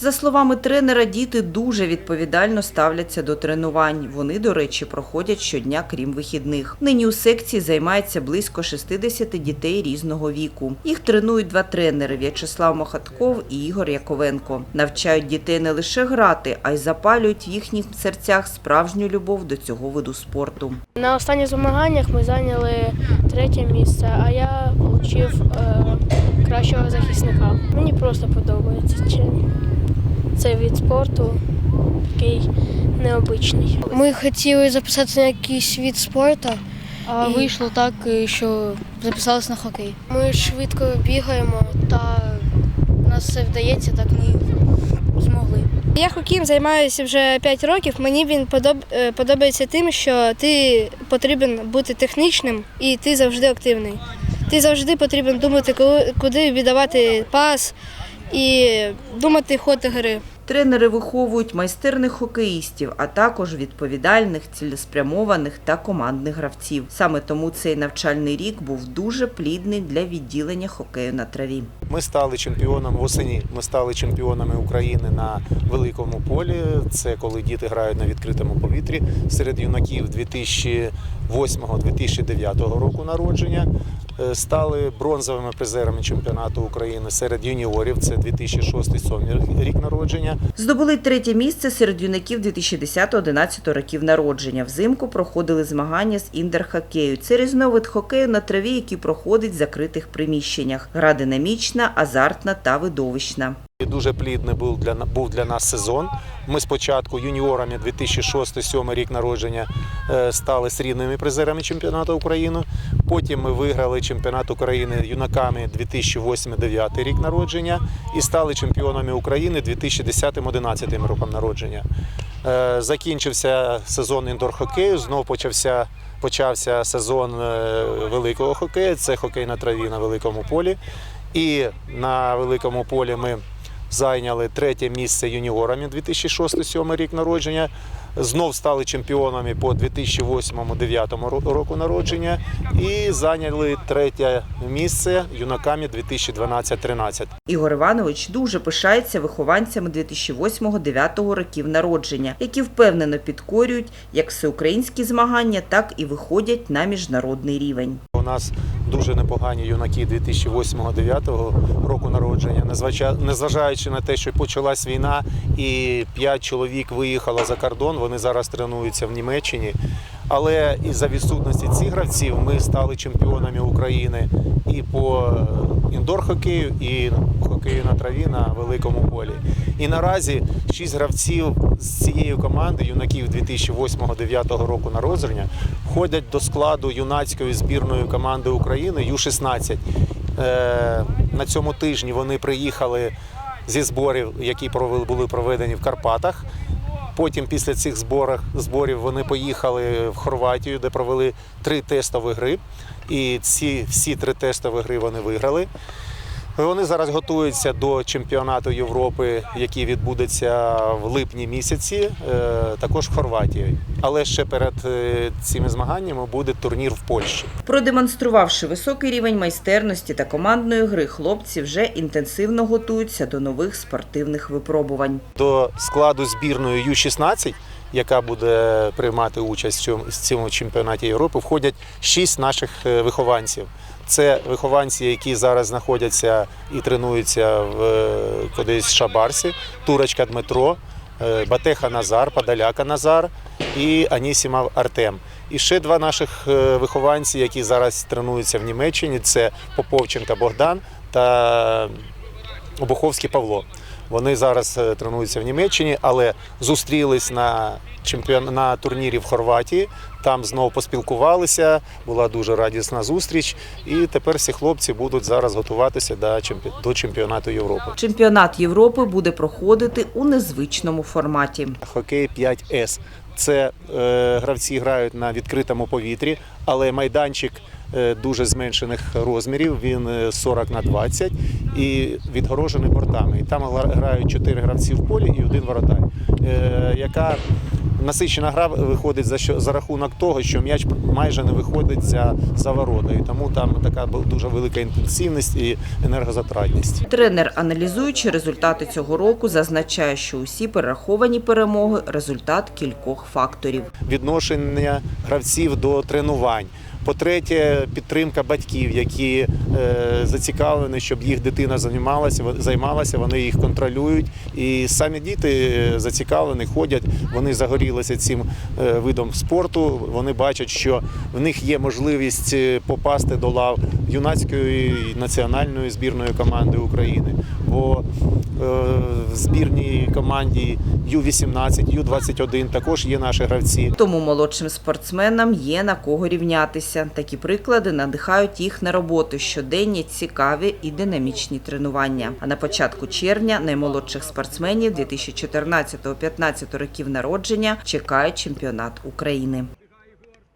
За словами тренера, діти дуже відповідально ставляться до тренувань. Вони, до речі, проходять щодня, крім вихідних. Нині у секції займається близько 60 дітей різного віку. Їх тренують два тренери В'ячеслав Мохатков і Ігор Яковенко. Навчають дітей не лише грати, а й запалюють в їхніх серцях справжню любов до цього виду спорту. На останніх змаганнях ми зайняли третє місце, а я отримав е, кращого захисника. Мені просто подобається цей від спорту, такий необичний. Ми хотіли записатися на якийсь від спорту, А І- вийшло так, що записалися на хокей. ми швидко бігаємо та нас все вдається, так ми змогли. Я хокеєм займаюся вже 5 років. Мені він подоб... е, подобається тим, що ти потрібен бути технічним і ти завжди активний. Ти завжди потрібен думати, коли- куди віддавати пас і думати ход гри. Тренери виховують майстерних хокеїстів, а також відповідальних, цілеспрямованих та командних гравців. Саме тому цей навчальний рік був дуже плідний для відділення хокею на траві. Ми стали чемпіоном восені. Ми стали чемпіонами України на великому полі. Це коли діти грають на відкритому повітрі серед юнаків 2008-2009 року народження. Е, Стали бронзовими призерами чемпіонату України серед юніорів. Це 2006-2007 рік народження. Здобули третє місце серед юнаків 2010-2011 років народження. Взимку проходили змагання з індер-хокею. Це різновид хокею на траві, який проходить в закритих приміщеннях. Гра динамічна, азартна та видовищна. Дуже плідний був для був для нас сезон. Ми спочатку юніорами 2006-2007 рік народження е, стали срібними призерами чемпіонату України. Потім ми виграли чемпіонат України юнаками 2008-2009 рік народження і стали чемпіонами України 2010-2011 роком народження. Е, Закінчився сезон індор-хокею, знов почався, почався сезон е, великого хокею. Це хокей на траві на великому полі. І на великому полі ми зайняли третє місце юніорами 2006-2007 рік народження. Знов стали чемпіонами по 2008-2009 року народження і зайняли третє місце юнаками 2012-13. Ігор Іванович дуже пишається вихованцями 2008-2009 років народження, які впевнено підкорюють як всеукраїнські змагання, так і виходять на міжнародний рівень. Нас дуже непогані юнаки 2008-2009 року народження, незважа- незважаючи на те, що почалась війна і п'ять чоловік виїхало за кордон, вони зараз тренуються в Німеччині. Але із-за відсутності цих гравців ми стали чемпіонами України і по індор-хокею, і хокею на траві на великому полі. І наразі шість гравців з цієї команди, юнаків 2008-2009 року народження, входять до складу юнацької збірної команди України Ю-16. Е, На цьому тижні вони приїхали зі зборів, які були проведені в Карпатах. Потім після цих зборах, зборів вони поїхали в Хорватію, де провели три тестові гри. І ці всі три тестові гри вони виграли. Вони зараз готуються до чемпіонату Європи, який відбудеться в липні місяці, е, також в Хорватії. Але ще перед е, цими змаганнями буде турнір в Польщі. Продемонструвавши високий рівень майстерності та командної гри, хлопці вже інтенсивно готуються до нових спортивних випробувань. До складу збірної Ю-16, яка буде приймати участь в цьому, чемпіонаті Європи, входять шість наших е, вихованців. Це вихованці, які зараз знаходяться і тренуються в е, кудись Шабарсі, Турочка Дмитро, Батеха Назар, Падаляка Назар і Анісімов Артем. І ще два наших е, вихованці, які зараз тренуються в Німеччині, це Поповченка Богдан та Обуховський Павло. Вони зараз е, тренуються в Німеччині, але зустрілись на чемпіон... на турнірі в Хорватії. Там знову поспілкувалися. Була дуже радісна зустріч. І тепер всі хлопці будуть зараз готуватися до, чемпі... до чемпіонату Європи. Чемпіонат Європи буде проходити у незвичному форматі. Хокей 5С. Це е, гравці грають на відкритому повітрі, але майданчик е, дуже зменшених розмірів. Він е, 40 на 20 і відгорожений бортами. І там грають чотири гравці в полі і один воротар, е, яка насичена гра виходить за що за рахунок того, що м'яч майже не виходить за, за ворота. І тому там така дуже велика інтенсивність і енергозатратність. Тренер, аналізуючи результати цього року, зазначає, що усі перераховані перемоги результат кількох факторів. відношення гравців до тренувань. По-третє, підтримка батьків, які е, зацікавлені, щоб їх дитина займалася, займалася, вони їх контролюють. І самі діти е, зацікавлені, ходять, вони загорілися цим е, видом спорту. Вони бачать, що в них є можливість попасти до лав юнацької національної збірної команди України. Бо збірній команді Ю-18, Ю-21 також є наші гравці. Тому молодшим спортсменам є на кого рівнятися. Такі приклади надихають їх на роботу щоденні, цікаві і динамічні тренування. А на початку червня наймолодших спортсменів 2014-15 років народження чекає чемпіонат України.